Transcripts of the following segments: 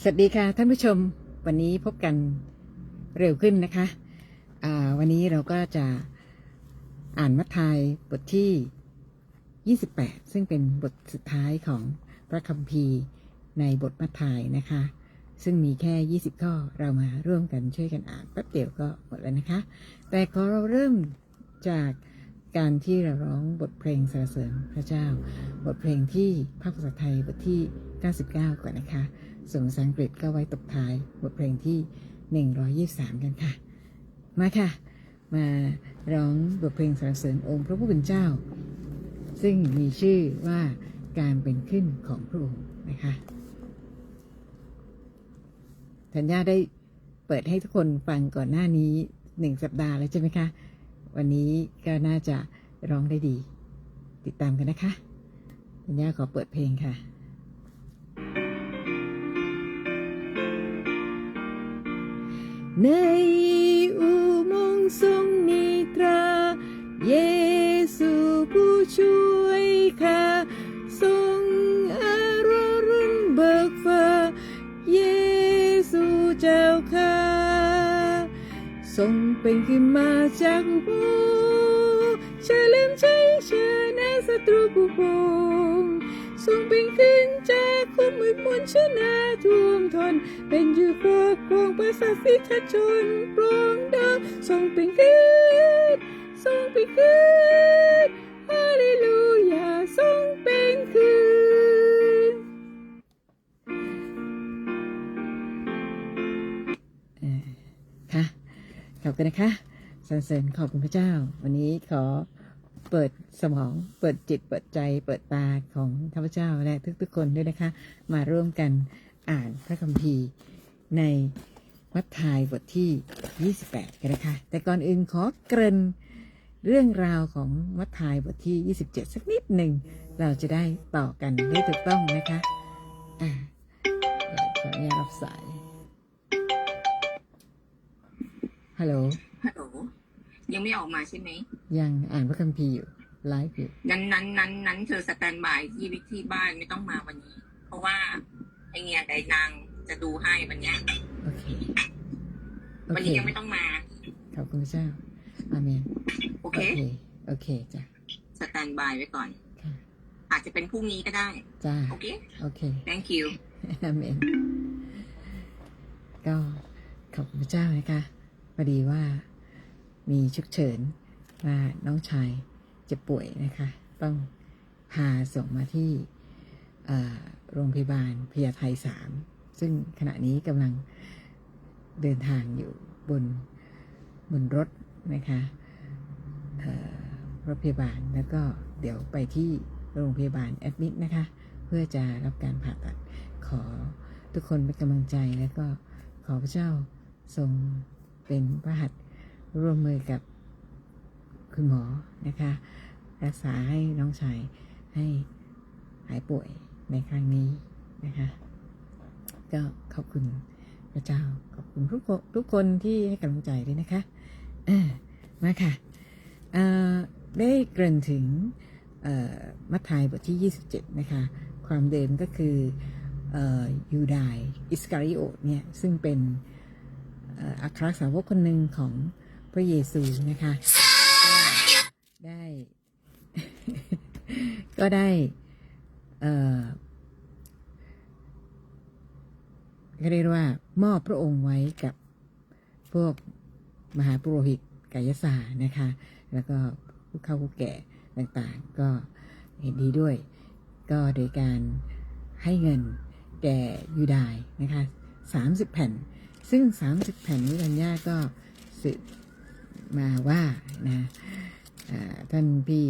สวัสดีค่ะท่านผู้ชมวันนี้พบกันเร็วขึ้นนะคะวันนี้เราก็จะอ่านมัทธิยบทที่ 28 ซึ่งเป็นบทสุดท้ายของพระคัมภีร์ในบทมัทธิยนะคะ ซึ่งมีแค่ 20 ข้อเรามาร่วมกันช่วยกันอ่านแป๊บเดียวก็หมดแล้วนะคะ แต่ขอเราเริ่มจากการที่เราร้องบทเพลงสรรเสริญพระเจ้า บทเพลงที่ภาคภาษาไทยบทที่ 99 ก่อนนะคะ ส่วนภาษาอังกฤษก็ไว้ตบท้ายบทเพลงที่ 123 กันค่ะ มาค่ะ มาร้องบทเพลงสรรเสริญองค์พระผู้เป็นเจ้า ซึ่งมีชื่อว่าการเป็นขึ้นของพระองค์นะคะธัญญาได้เปิดให้ทุกคนฟังก่อนหน้านี้หนึ่งสัปดาห์แล้วใช่ไหมคะ วันนี้ก็น่าจะร้องได้ดี ติดตามกันนะคะธัญญาขอเปิดเพลงค่ะ ในอุโมงค์ทรงนิตรา เยซูผู้ช่วยข้าทรงอารรุณเบิกฟ้าเยซูเจ้าข้าทรงเป็นขึ้นมาจากผู้เฉลิมชัยชนะศัตรูผู้พง ทรงเป็นขึ้นแจกคนมืดมนชนะท่วมทน เป็นอยู่ครอบครองประสาทสิทธชนปรองดาวทรงเป็นขึ้นทรงเป็นขึ้นฮาเลลูยาทรงเป็นขึ้นค่ะขอบคุณนะคะสรรเสริญขอบคุณพระเจ้า วันนี้ขอ เปิดสมอง เปิดจิต เปิดใจ เปิดตาของข้าพเจ้าและทุกๆคนด้วยนะคะ มาร่วมกันอ่านพระคัมภีร์ในมัทธิยบทที่ 28 กันนะคะ แต่ก่อนอื่นขอเกริ่นเรื่องราวของมัทธิยบทที่ 27 สักนิดหนึ่ง เราจะได้ต่อกันได้ถูกต้องนะคะ อ่าขออนุญาตรับสาย ฮัลโหล ฮัลโหล ยังไม่ออกมาใช่ไหมยังอ่านพระคัมภีร์อยู่ไลฟ์อยู่นั้นนั้นนั้นนั้นเธอสแตนบายที่ที่บ้านไม่ต้องมาวันนี้ เพราะว่าไอเงียกับไอ้นางจะดูให้วันเนี้ยโอเคโอวันเคนี้ยังไม่ต้องมาขอบคุณพระเจ้าอาเมนโอโอเคเคโอเคจ้ะสแตนบายไว้ก่อนค่ะอาจจะเป็นพรุ่งนี้ก็ได้จ้าโอเคโอเค thank you อาเมนก็ขอบคุณพระเจ้านะคะพอดีว่า มีฉุกเฉินว่าน้องชายจะป่วยนะคะ ต้องพาส่งมาที่โรงพยาบาลพญาไทสามซึ่งขณะนี้กำลังเดินทางอยู่บนบนรถนะคะรถพยาบาลแล้วก็เดี๋ยวไปที่โรงพยาบาลแอดมิดนะคะ เพื่อจะรับการผ่าตัดขอทุกคนเป็นกำลังใจแล้วก็ขอพระเจ้าทรงเป็นพระหัตถ์ ร่วมมือกับคุณหมอนะคะ รักษาให้น้องชายให้หายป่วยในครั้งนี้นะคะ ก็ขอบคุณพระเจ้าขอบคุณทุกคนทุกคนที่ให้กำลังใจด้วยนะคะมาค่ะได้เกริ่นถึงมัทธิยบทที่ 27 นะคะ ความเดิมก็คือยูดายอิสการิโอตเนี่ย ซึ่งเป็นอัครสาวกคนหนึ่งของ พระเยซูนะคะได้ ก็ได้เออก็เรียกว่ามอบพระองค์ไว้กับพวกมหาปุโรหิตกายศาสตร์นะคะ แล้วก็ผู้เข้าผู้แก่ต่างๆ ก็เห็นดีด้วย ก็โดยการให้เงินแก่ยูดายนะคะ30แผ่น ซึ่ง30แผ่นนี้ธัญญาก็สืบ มาว่านะท่านพี่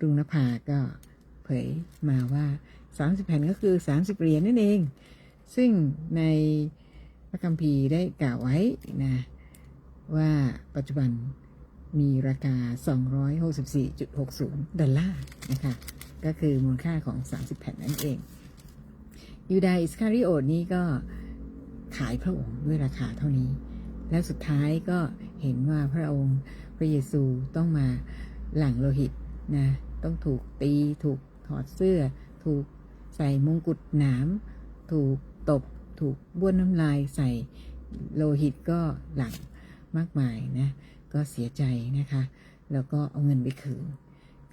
รุงนภาก็เผยมาว่า 30 แผ่นก็คือ 30 เหรียญนั่นเอง ซึ่งในพระคัมภีร์ได้กล่าวไว้นะว่าปัจจุบันมีราคา 264.60 ดอลลาร์นะคะ ก็คือมูลค่าของ 30 แผ่นนั่นเองยูดาห์อิสคาริโอตนี้ก็ขายพระองค์ด้วยราคาเท่านี้ แล้วสุดท้ายก็ เห็นว่าพระองค์พระเยซูต้องมาหลังโลหิตนะต้องถูกตีถูกถอดเสื้อ ถูกใส่มงกุฎหนาม ถูกตบ ถูกบ้วนน้ำลายใส่โลหิตก็หลังมากมายนะก็เสียใจนะคะ แล้วก็เอาเงินไปคืน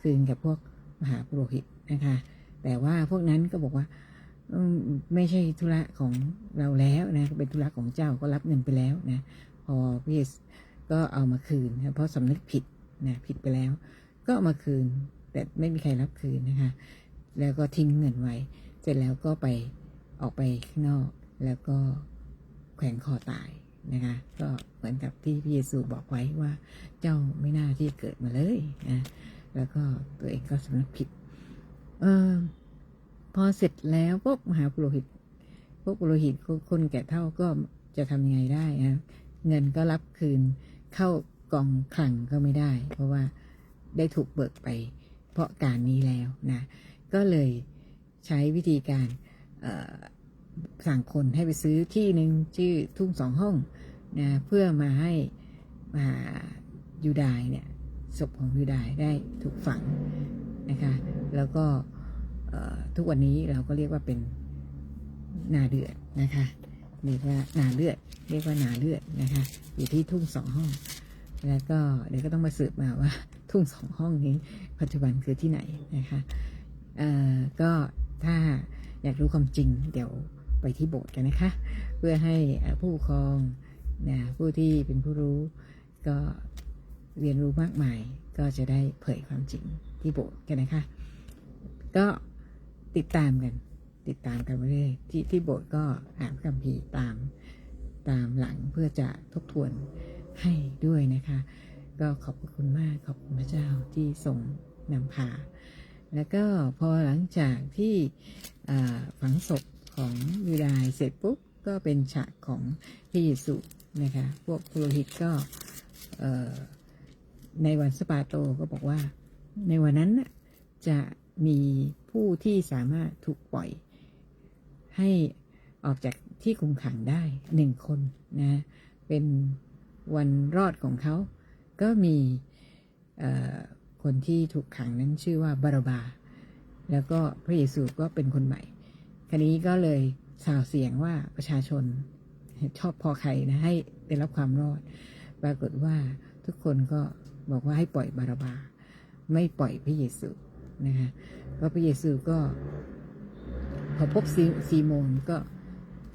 คืนกับพวกมหาปุโรหิตนะคะ แต่ว่าพวกนั้นก็บอกว่าไม่ใช่ธุระของเราแล้วนะเป็นธุระของเจ้าก็รับเงินไปแล้วนะพอพระเยซู ก็เอามาคืนนะเพราะสำนึกผิดนะผิดไปแล้ว ก็เอามาคืน แต่ไม่มีใครรับคืนนะคะ แล้วก็ทิ้งเงินไว้ เสร็จแล้วก็ไปออกไปข้างนอกแล้วก็แขวนคอตายนะคะ ก็เหมือนกับที่พระเยซูบอกไว้ว่าเจ้าไม่น่าที่เกิดมาเลยนะแล้วก็ตัวเองก็สำนึกผิด เออพอเสร็จแล้วพวกมหาปุโรหิต พวกปุโรหิตคนแก่เท่าก็จะทำยังไงได้นะเงินก็รับคืน เข้ากองคลังก็ไม่ได้ เพราะว่าได้ถูกเบิกไป เพราะการนี้แล้วนะก็เลยใช้วิธีการสั่งคนให้ไปซื้อที่หนึ่งชื่อทุ่งสองห้องนะเพื่อมาให้มายูดายเนี่ยศพของยูดายได้ถูกฝังนะคะแล้วก็ทุกวันนี้เราก็เรียกว่าเป็นนาเดือดนะคะ เรียกว่านาเลือด เรียกว่านาเลือดนะคะ อยู่ที่ทุ่งสองห้อง แล้วก็เดี๋ยวก็ต้องมาสืบมาว่า ทุ่งสองห้องนี้ ปัจจุบันคือที่ไหนนะคะเอ่อก็ถ้าอยากรู้ความจริง เดี๋ยวไปที่โบสถ์กันนะคะ เพื่อให้ผู้ปกครองนะผู้ที่เป็นผู้รู้ก็เรียนรู้มากมายก็จะได้เผยความจริงที่โบสถ์กันนะคะ ก็ติดตามกัน ติดตามกันไปเรื่อยที่ที่โบสถ์ก็อ่านคัมภีร์ตามตามหลังเพื่อจะทบทวนให้ด้วยนะคะ ก็ขอบคุณมากขอบคุณพระเจ้าที่ทรงนำพาแล้วก็พอหลังจากที่ฝังศพของยูดายเสร็จปุ๊บก็เป็นฉากของพระเยซูนะคะพวกปุโรหิตก็ในวันสปาโตก็บอกว่า ในวันนั้นจะมีผู้ที่สามารถถูกปล่อย ให้ออกจากที่คุมขังได้หนึ่งคนนะเป็นวันรอดของเขา ก็มีคนที่ถูกขังนั้นชื่อว่าบาราบา แล้วก็พระเยซูก็เป็นคนใหม่ครนี้ก็เลยสาวเสียงว่าประชาชนชอบพอใครนะให้ได้รับความรอด ปรากฏว่าทุกคนก็บอกว่าให้ปล่อยบาราบา ไม่ปล่อยพระเยซูนะคะก็พระเยซูก็ พอพบซีซีโมนก็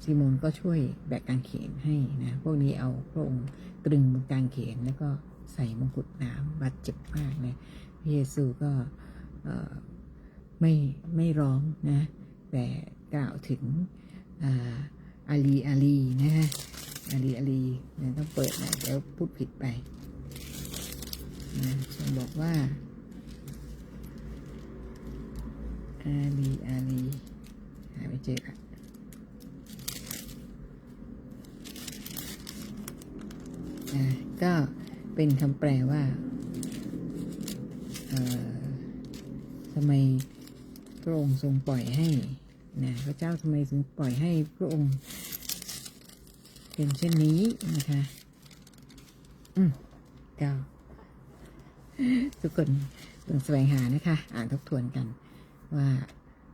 ซีโมนก็ช่วยแบกกางเขนให้นะพวกนี้เอาพระองค์ตรึงบนกางเขนแล้วก็ใส่มงกุฎน้ำบาดเจ็บมากเลยพระเยซูก็ไม่ไม่ร้องนะ แต่กล่าวถึงอาลีอาลีนะฮะอาลีอาลีเนี่ยต้องเปิดน่อยเดี๋ยวพูดผิดไปนะฉันบอกว่าอาลีอาลี หาไม่เจอละอ่าก็เป็นคำแปลว่าทำไมพระองค์ทรงปล่อยให้นะพระเจ้าทำไมถึงปล่อยให้พระองค์ เป็นเช่นนี้นะคะ อืมก็ทุกคนต้องแสวงหานะคะ อ่านทบทวนกันว่า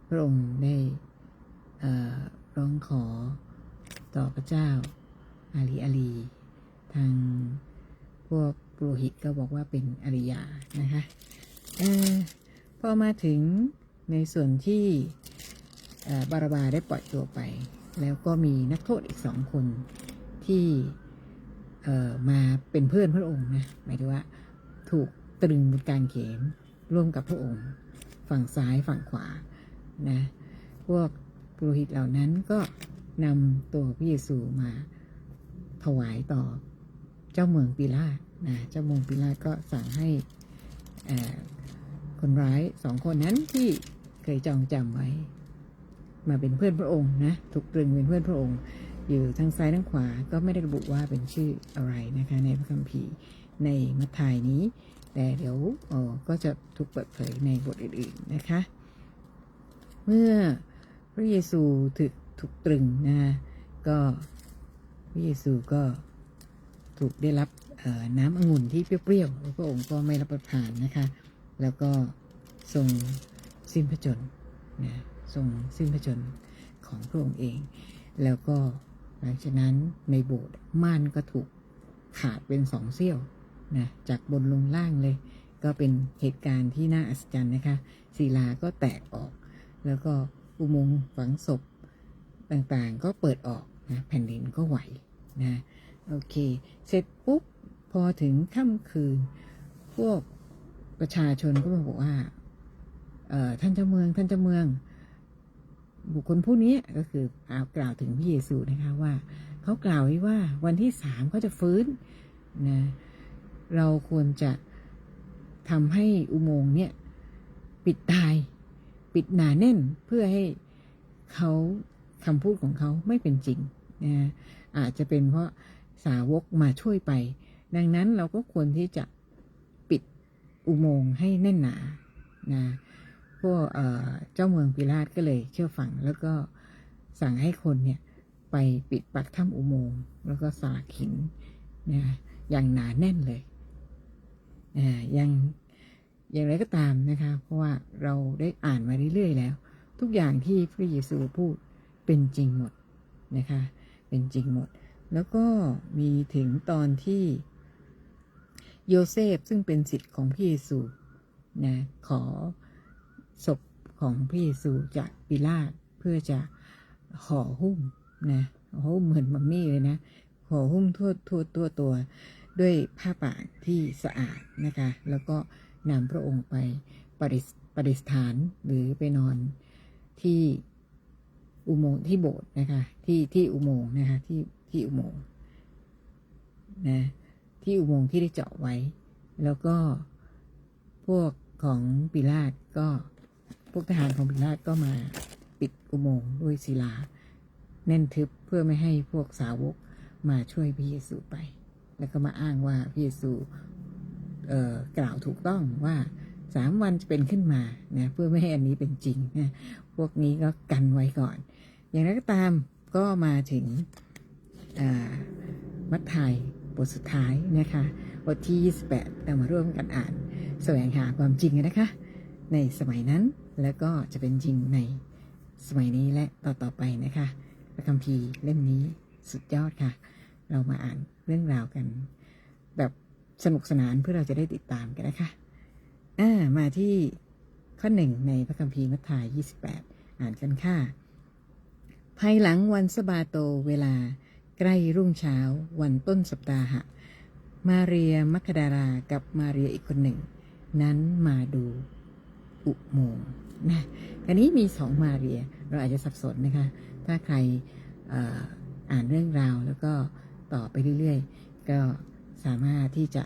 พระองค์ได้ ร้องขอต่อพระเจ้าอาลีอาลี ทางพวกปุโรหิตก็บอกว่าเป็นอริยานะคะออพอมาถึงในส่วนที่บาราบาได้ปล่อยตัวไป แล้วก็มีนักโทษอีกสองคนที่มาเป็นเพื่อนพระองค์นะหมายถึงว่าถูกตรึงบนกางเขนร่วมกับพระองค์ ฝั่งซ้ายฝั่งขวานะพวก ปุโรหิตเหล่านั้นก็นำตัวพระเยซูมาถวายต่อเจ้าเมืองปิลาตนะเจ้าเมืองปิลาตก็สั่งให้คนร้ายสองคนนั้นที่เคยจองจำไว้ มาเป็นเพื่อนพระองค์นะถูกตรึงเป็นเพื่อนพระองค์ อยู่ทางซ้ายทางขวาก็ไม่ได้ระบุว่าเป็นชื่ออะไรนะคะในพระคัมภีร์ในมัทธิยนี้ แต่เดี๋ยวก็จะถูกเปิดเผยในบทอื่นๆนะคะ เมื่อ ระเยซูถูกถูกตรึงนะก็พระเยซูก็ถูกได้รับน้ำองุ่นที่เปรี้ยวๆพระองค์ก็ไม่รับประทานนะคะ แล้วก็ทรงสิ้นพระชนม์นะทรงสิ้นพระชนม์ของพระองค์เอง แล้วก็หลังจากนั้นในโบสถ์ม่านก็ถูกขาดเป็นสองเสี้ยวนะจากบนลงล่างเลย ก็เป็นเหตุการณ์ที่น่าอัศจรรย์นะคะศิลาก็แตกออก แล้วก็ อุโมงค์ฝังศพต่างๆ ก็เปิดออกนะแผ่นดินก็ไหวนะโอเค เสร็จปุ๊บ พอถึงค่ำคืน พวกประชาชนก็มาบอกว่าเออท่านเจ้าเมืองท่านเจ้าเมือง บุคคลผู้นี้ก็คือเอากล่าวถึงพระเยซูนะคะว่าเขากล่าวไว้ว่าวันที่สามเขาจะฟื้นนะเราควรจะทำให้อุโมงค์เนี่ย ปิดตาย ปิดหนาแน่นเพื่อให้เขาคำพูดของเขาไม่เป็นจริงนะอาจจะเป็นเพราะสาวกมาช่วยไป ดังนั้นเราก็ควรที่จะปิดอุโมงค์ให้แน่นหนานะพวกเจ้าเมืองปิลาตก็เลยเชื่อฟังแล้วก็สั่งให้คนเนี่ยไปปิดปากถ้ำอุโมงค์แล้วก็สลักหินนะอย่างหนาแน่นเลยอ่ายัง อย่างไรก็ตามนะคะ เพราะว่าเราได้อ่านมาเรื่อยๆแล้ว ทุกอย่างที่พระเยซูพูดเป็นจริงหมดนะคะ เป็นจริงหมด แล้วก็มีถึงตอนที่โยเซฟซึ่งเป็นสิทธิ์ของพระเยซูนะขอศพของพระเยซูจากปิลาตเพื่อจะห่อหุ้มนะห่อหุ้มเหมือนมัมมี่เลยนะห่อหุ้มทั่วทั่วตัวตัว ด้วยผ้าป่านที่สะอาดนะคะ แล้วก็ นำพระองค์ไปปริสปริสถานหรือไปนอนที่อุโมงค์ที่โบสถ์นะคะที่ที่อุโมงค์นะคะที่ที่อุโมงค์นะที่อุโมงค์ที่ได้เจาะไว้ แล้วก็พวกของปิลาตก็พวกทหารของปิลาตก็มาปิดอุโมงค์ด้วยศิลา แน่นทึบเพื่อไม่ให้พวกสาวกมาช่วยพระเยซูไป แล้วก็มาอ้างว่าพระเยซู กล่าวถูกต้องว่าสามวันจะเป็นขึ้นมานะเพื่อไม่ให้อันนี้เป็นจริงนะพวกนี้ก็กันไว้ก่อน อย่างไรก็ตามก็มาถึงมัทธิยบทสุดท้ายนะคะบทที่ 28 เรามาร่วมกันอ่าน แสวงหาความจริงนะคะ ในสมัยนั้นแล้วก็จะเป็นจริงในสมัยนี้และต่อๆไปนะคะพระคัมภีร์เล่มนี้สุดยอดค่ะ เรามาอ่านเรื่องราวกัน สนุกสนานเพื่อเราจะได้ติดตามกันนะคะอ่ามาที่ข้อหนึ่งในพระคัมภีร์มัทธิย28 อ่านกันค่ะ ภายหลังวันสะบาโตเวลาใกล้รุ่งเช้าวันต้นสัปดาหะมาเรียมัคคดารากับมาเรียอีกคนหนึ่ง นั้นมาดูอุโมงค์นะอันนี้มีสองมาเรีย เราอาจจะสับสนนะคะ ถ้าใครอ่านเรื่องราวแล้วก็ต่อไปเรื่อยๆ ก็ สามารถที่จะ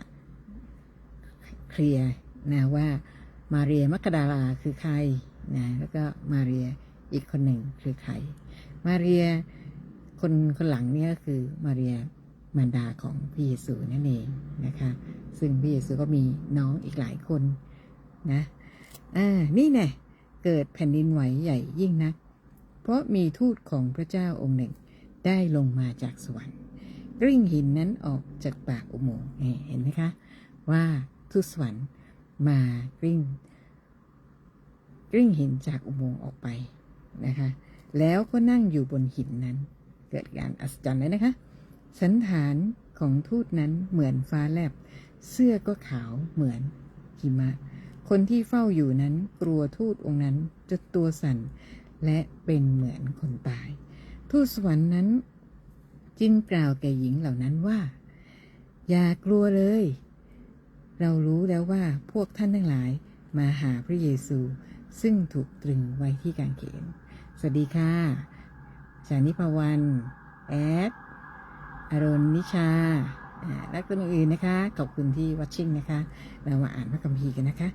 เคลียร์นะว่ามาเรียมัคดาราคือใครนะแล้วก็มาเรียอีกคนหนึ่งคือใคร มาเรียคนคนหลังเนี่ยก็คือมาเรียมารดาของพระเยซูนั่นเองนะคะ ซึ่งพระเยซูก็มีน้องอีกหลายคนนะอ่านี่แน่เกิดแผ่นดินไหวใหญ่ยิ่งนัก เพราะมีทูตของพระเจ้าองค์หนึ่งได้ลงมาจากสวรรค์ กริ่งหินนั้นออกจากปากอุโมงค์เห็นไหมคะ ว่าทูตสวรรค์มากริ่งกริ่งหินจากอุโมงค์ออกไปนะคะ แล้วก็นั่งอยู่บนหินนั้น เกิดการอัศจรรย์เลยนะคะ สันฐานของทูตนั้นเหมือนฟ้าแลบ เสื้อก็ขาวเหมือนหิมะ คนที่เฝ้าอยู่นั้นกลัวทูตองค์นั้นจนตัวสั่นและเป็นเหมือนคนตาย ทูตสวรรค์นั้น จึงกล่าวแก่หญิงเหล่านั้นว่า อย่ากลัวเลย เรารู้แล้วว่าพวกท่านทั้งหลายมาหาพระเยซู ซึ่งถูกตรึงไว้ที่กางเขน สวัสดีค่ะชานิพวันแอดอารณนิชา และคนอื่นๆนะคะ ขอบคุณที่วัชชิ่งนะคะ เรามาอ่านพระคัมภีร์กันนะคะ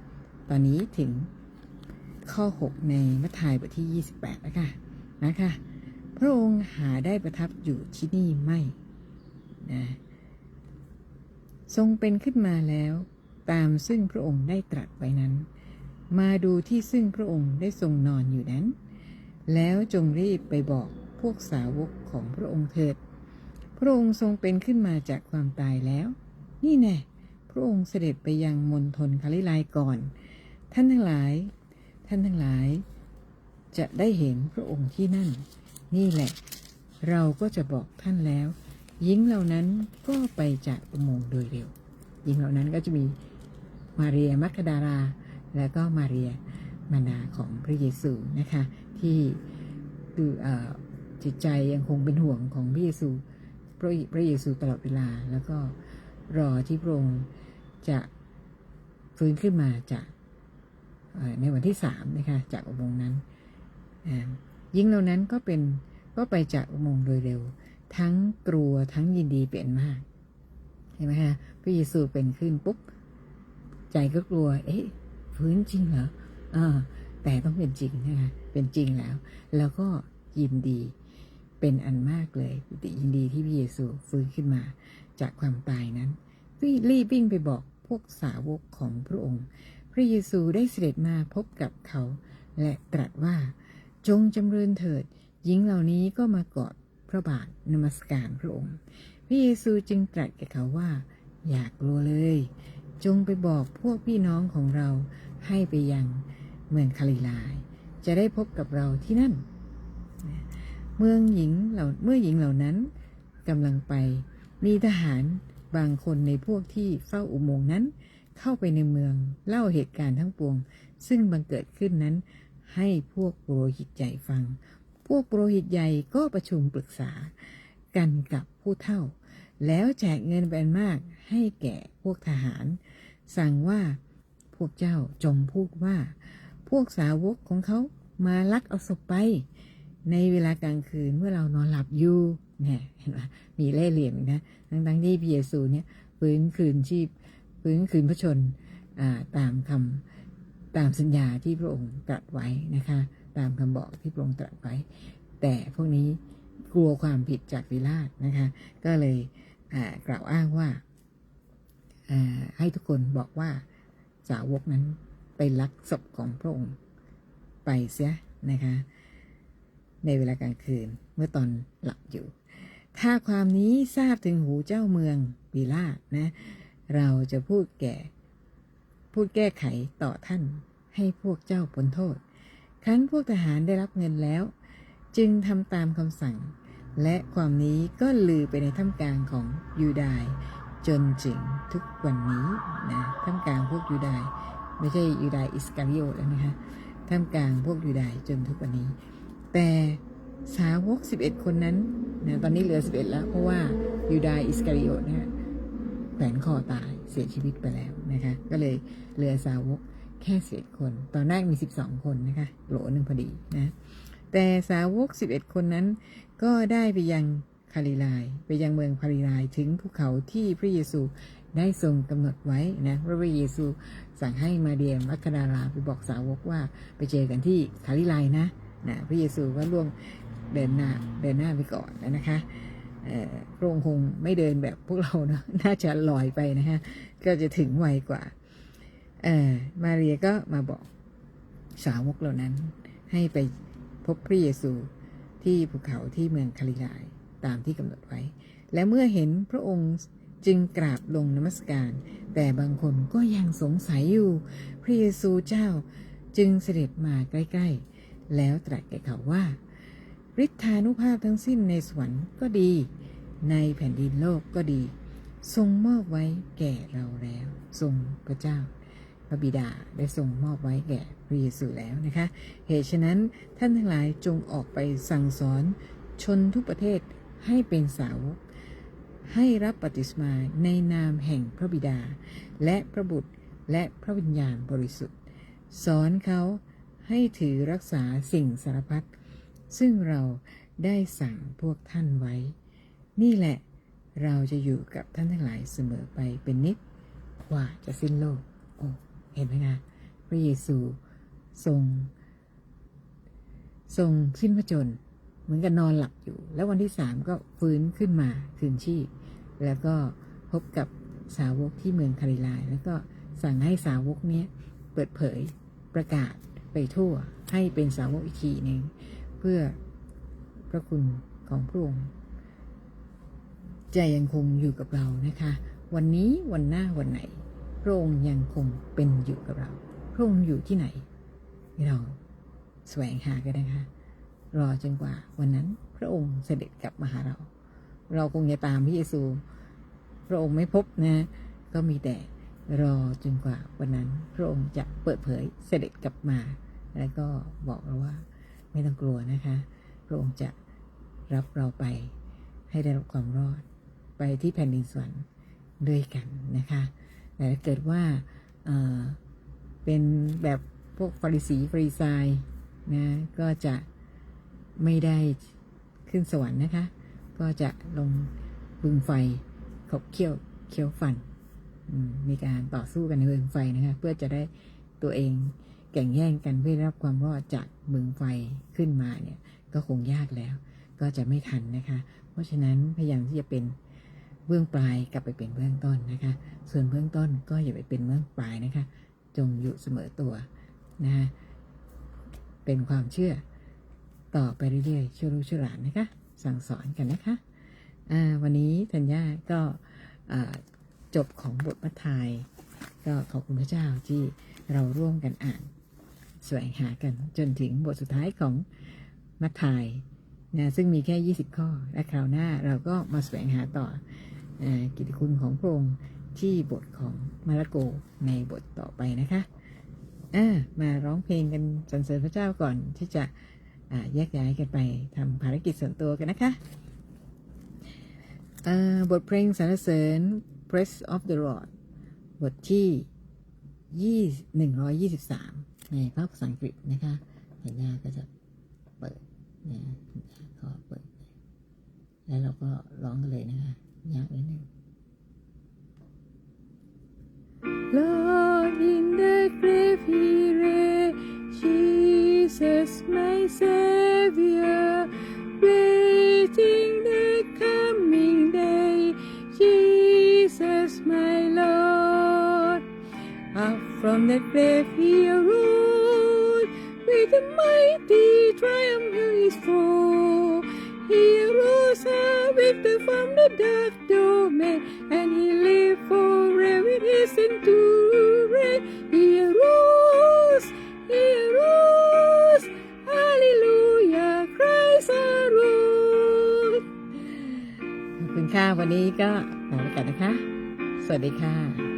ตอนนี้ถึงข้อ 6 ในมัทธิยบทที่ 28แล้วค่ะนะคะ พระองค์หาได้ประทับอยู่ที่นี่ไม่นะทรงเป็นขึ้นมาแล้วตามซึ่งพระองค์ได้ตรัสไว้นั้น มาดูที่ซึ่งพระองค์ได้ทรงนอนอยู่นั้น แล้วจงรีบไปบอกพวกสาวกของพระองค์เถิด พระองค์ทรงเป็นขึ้นมาจากความตายแล้ว นี่แน่พระองค์เสด็จไปยังมณฑลคาลิลายก่อน ท่านทั้งหลาย ท่านทั้งหลาย จะได้เห็นพระองค์ที่นั่น นี่แหละ เราก็จะบอกท่านแล้ว หญิงเหล่านั้นก็ไปจากอุโมงค์โดยเร็ว หญิงเหล่านั้นก็จะมีมาเรียมักดารา แล้วก็มาเรียมารดาของพระเยซูนะคะ ที่คืออจิตใจยังคงเป็นห่วงของพระเยซูพระพระเยซูตลอดเวลา แล้วก็รอที่พระองค์จะฟื้นขึ้นมาจากในวันที่สามนะคะจากอุโมงค์นั้นอ หญิงเหล่านั้นก็เป็นก็ไปจากอุโมงค์โดยเร็ว ทั้งกลัวทั้งยินดีเป็นมาก เห็นไหมคะพระเยซูเป็นขึ้นปุ๊บ ใจก็กลัว เอ๊ะฟื้นจริงเหรอเออแต่ต้องเป็นจริงนะคะเป็นจริงแล้ว แล้วก็ยินดีเป็นอันมากเลยปิติยินดีที่พระเยซูฟื้นขึ้นมาจากความตายนั้นรีบรีบวิ่งไปบอกพวกสาวกของพระองค์ พระเยซูได้เสด็จมาพบกับเขา และตรัสว่า จงจำเริญเถิด หญิงเหล่านี้ก็มากอดพระบาทนมัสการพระองค์ พระเยซูจึงตรัสแก่เขาว่า อย่ากลัวเลย จงไปบอกพวกพี่น้องของเราให้ไปยังเมืองคาลิลาย จะได้พบกับเราที่นั่น เมืองหญิงเหล่าเมื่อหญิงเหล่านั้นกำลังไป มีทหารบางคนในพวกที่เฝ้าอุโมงค์นั้น เข้าไปในเมืองเล่าเหตุการณ์ทั้งปวง ซึ่งบังเกิดขึ้นนั้น ให้พวกปุโรหิตใหญ่ฟัง พวกปุโรหิตใหญ่ก็ประชุมปรึกษากันกับผู้เฒ่า แล้วแจกเงินแบนมากให้แก่พวกทหาร สั่งว่าพวกเจ้าจงพูดว่า พวกสาวกของเขามาลักเอาศพไป ในเวลากลางคืนเมื่อเรานอนหลับอยู่เนี่ยเห็นไหมมีเล่ห์เหลี่ยมนะทั้งๆที่พระเยซูเนี่ยฟื้นคืนชีพฟื้นคืนพระชนตามคำ ตามสัญญาที่พระองค์ตรัสไว้นะคะ ตามคำบอกที่พระองค์ตรัสไว้ แต่พวกนี้กลัวความผิดจากวิราชนะคะ ก็เลยกล่าวอ้างว่าให้ทุกคนบอกว่าสาวกนั้นไปลักศพของพระองค์ไปเสียนะคะ ในเวลากลางคืนเมื่อตอนหลับอยู่ ถ้าความนี้ทราบถึงหูเจ้าเมืองวิลาชนะ เราจะพูดแก่พูดแก้ไขต่อท่าน ให้พวกเจ้าพ้นโทษ ครั้นพวกทหารได้รับเงินแล้ว จึงทำตามคำสั่ง และความนี้ก็ลือไปในท่ามกลางของยูดายจนถึงทุกวันนี้นะท่ามกลางพวกยูดายไม่ใช่ยูดายอิสการิโอตแล้วนะคะท่ามกลางพวกยูดายจนทุกวันนี้ แต่สาวก 11 คนนั้นนะตอนนี้เหลือ 11 แล้ว เพราะว่ายูดาห์อิสการิโอตเนี่ยแขวนคอตายเสียชีวิตไปแล้วนะคะ ก็เลยเหลือสาวก แค่11คน ตอนแรกมี12คนนะคะโหลหนึ่งพอดีนะ แต่สาวก11คนนั้น ก็ได้ไปยังคาลิลายไปยังเมืองคาลิลายถึงภูเขาที่พระเยซูได้ทรงกำหนดไว้นะพระเยซูสั่งให้มาเดียมัคคดาราไปบอกสาวกว่าไปเจอกันที่คาลิลายนะนะพระเยซูก็ล่วงเดินหน้าเดินหน้าไปก่อนนะคะพระองค์คงไม่เดินแบบพวกเราเนาะน่าจะลอยไปนะคะก็จะถึงไวกว่า เออมาเรียก็มาบอกสาวกเหล่านั้น ให้ไปพบพระเยซูที่ภูเขาที่เมืองคาลิลายตามที่กำหนดไว้ และเมื่อเห็นพระองค์จึงกราบลงนมัสการ แต่บางคนก็ยังสงสัยอยู่ พระเยซูเจ้าจึงเสด็จมาใกล้ๆ แล้วตรัสแก่เขาว่าฤทธานุภาพทั้งสิ้นในสวรรค์ก็ดี ในแผ่นดินโลกก็ดี ทรงมอบไว้แก่เราแล้ว ทรงพระเจ้า พระบิดาได้ทรงมอบไว้แก่พระเยซูแล้วนะคะ เหตุฉะนั้นท่านทั้งหลายจงออกไปสั่งสอนชนทุกประเทศให้เป็นสาวก ให้รับปฏิสมาในนามแห่งพระบิดา และพระบุตรและพระวิญญาณบริสุทธิ์ สอนเขาให้ถือรักษาสิ่งสารพัดซึ่งเราได้สั่งพวกท่านไว้ นี่แหละเราจะอยู่กับท่านทั้งหลายเสมอไปเป็นนิดกว่าจะสิ้นโลก เห็นไหมคะพระเยซูทรงทรงสิ้นพระชนเหมือนกับนอนหลับอยู่ แล้ววันที่สามก็ฟื้นขึ้นมาคืนชีพ แล้วก็พบกับสาวกที่เมืองคาริลาย แล้วก็สั่งให้สาวกเนี้ยเปิดเผยประกาศไปทั่วให้เป็นสาวกอีกทีหนึ่งเพื่อพระคุณของพระองค์จะยังคงอยู่กับเรานะคะ วันนี้วันหน้าวันไหน ระองค์ยังคงเป็นอยู่กับเราพระองค์อยู่ที่ไหน เราแสวงหากันนะคะรอจนกว่าวันนั้นพระองค์เสด็จกลับมาหาเรา เราคงจะตามพระเยซู พระองค์ไม่พบนะ ก็มีแต่รอจนกว่าวันนั้น พระองค์จะเปิดเผยเสด็จกลับมา แล้วก็บอกเราว่า ไม่ต้องกลัวนะคะ พระองค์จะรับเราไป ให้ได้รับความรอด ไปที่แผ่นดินสวรรค์ด้วยกันนะคะ แต่ถ้าเกิดว่าเป็นแบบพวกฟาริสีฟริไซนะก็จะไม่ได้ขึ้นสวรรค์นะคะ ก็จะลงบึงไฟขบเคี้ยวเคี้ยวฟัน มีการต่อสู้กันในบึงไฟนะคะ เพื่อจะได้ตัวเองแข่งแย่งกันเพื่อรับความรอดจากบึงไฟขึ้นมาเนี่ย ก็คงยากแล้ว ก็จะไม่ทันนะคะ เพราะฉะนั้นพยายามที่จะเป็น เบื้องปลายกลับไปเป็นเบื้องต้นนะคะ ส่วนเบื้องต้นก็อย่าไปเป็นเบื้องปลายนะคะ จงอยู่เสมอตัวนะคะเป็นความเชื่อต่อไปเรื่อยๆชั่วรู้ชั่วหลานนะคะ สั่งสอนกันนะคะวันนี้ธัญญาก็จบของบทมัทธาย ก็ขอบคุณพระเจ้าที่เราร่วมกันอ่านแสวงหากันจนถึงบทสุดท้ายของมัทธายนะซึ่งมีแค่ 20 ข้อ และคราวหน้าเราก็มาแสวงหาต่อ กิตติคุณของพระองค์ที่บทของมาระโกในบทต่อไปนะคะามาร้องเพลงกันสรรเสริญพระเจ้าก่อนที่จะแยกย้ายกันไปทำภารกิจส่วนตัวกันนะคะบทเพลงสรรเสริญ Praise of the Lord บทที่ยี่หนึ่งร้อยยี่สิบสามในภาษาอังกฤษนะคะสัญญาก็จะเปิดนะก็เปิด แล้วเราก็ร้องกันเลยนะคะ That. Lord, in the grave he lay, Jesus, my Savior, waiting the coming day, Jesus, my Lord. Up from the grave he arose, with a mighty triumph his fall. He arose up with the from the dark. Me, and he lived forever in his in Ture. he arose he arose hallelujah Christ arose ขอบคุณค่ะ วันนี้ก็ลาไปกันนะคะ สวัสดีค่ะ